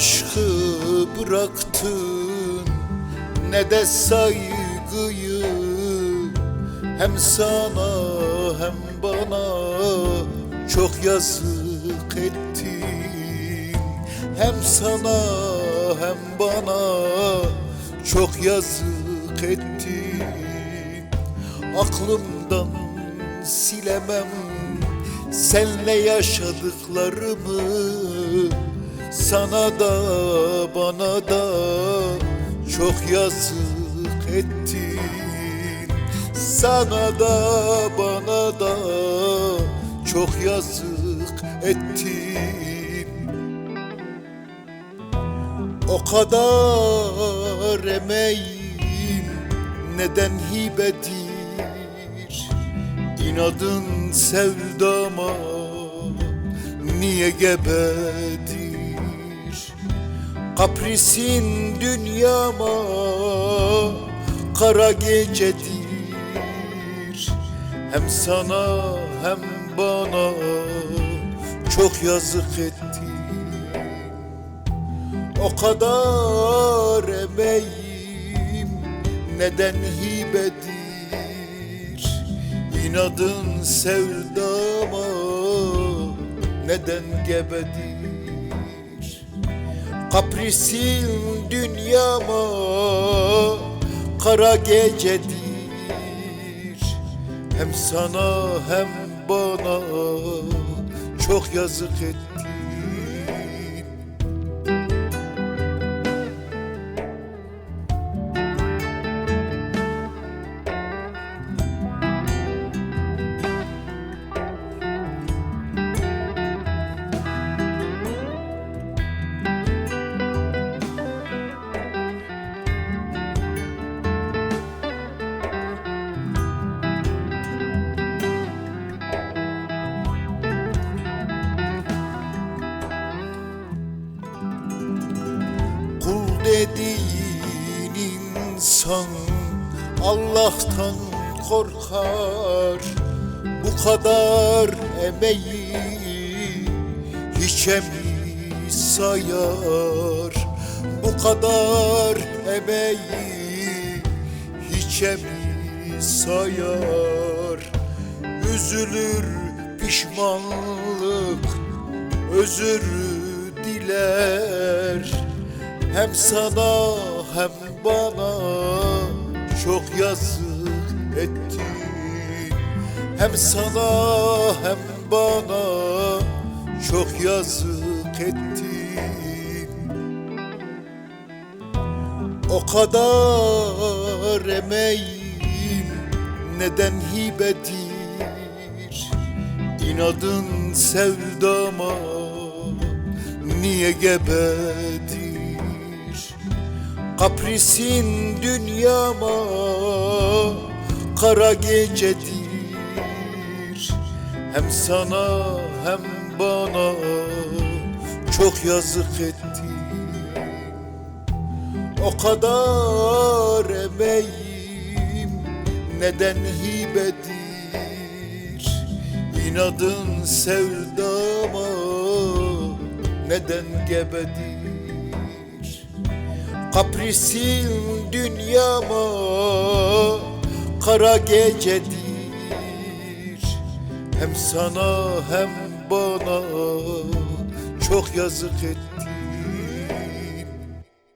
aşkı bıraktın. Ne de saygıyı Hem sana hem bana çok yazık ettin. Hem sana hem bana çok yazık ettin. Aklımdan silemem senle yaşadıklarımı Sana da bana da çok yazık ettin. Sana da bana da çok yazık ettin. O kadar emeğim neden hibedir? İnadın sevdama niye gebedir Kaprisin dünyama kara gecedir. Hem sana hem bana çok yazık ettin o kadar emeğim neden hibedir? İnadın sevdama neden gebedir Kaprisin dünyama kara gecedir. Hem sana hem bana çok yazık ettin insan Allah'tan korkar. Bu kadar emeği hiçe mi sayar. Bu kadar emeği hiçe mi sayar. Üzülür pişmanlık özür diler. Hem sana hem bana çok yazık ettin Hem sana hem bana çok yazık ettin O kadar emeğim neden hibedir? İnadın sevdama niye gebedir Kaprisin dünyama kara gecedir. Hem sana hem bana çok yazık ettin o kadar emeğim neden hibedir? İnadın sevdama neden gebedir Kaprisin dünyama kara gecedir. Hem sana hem bana çok yazık ettin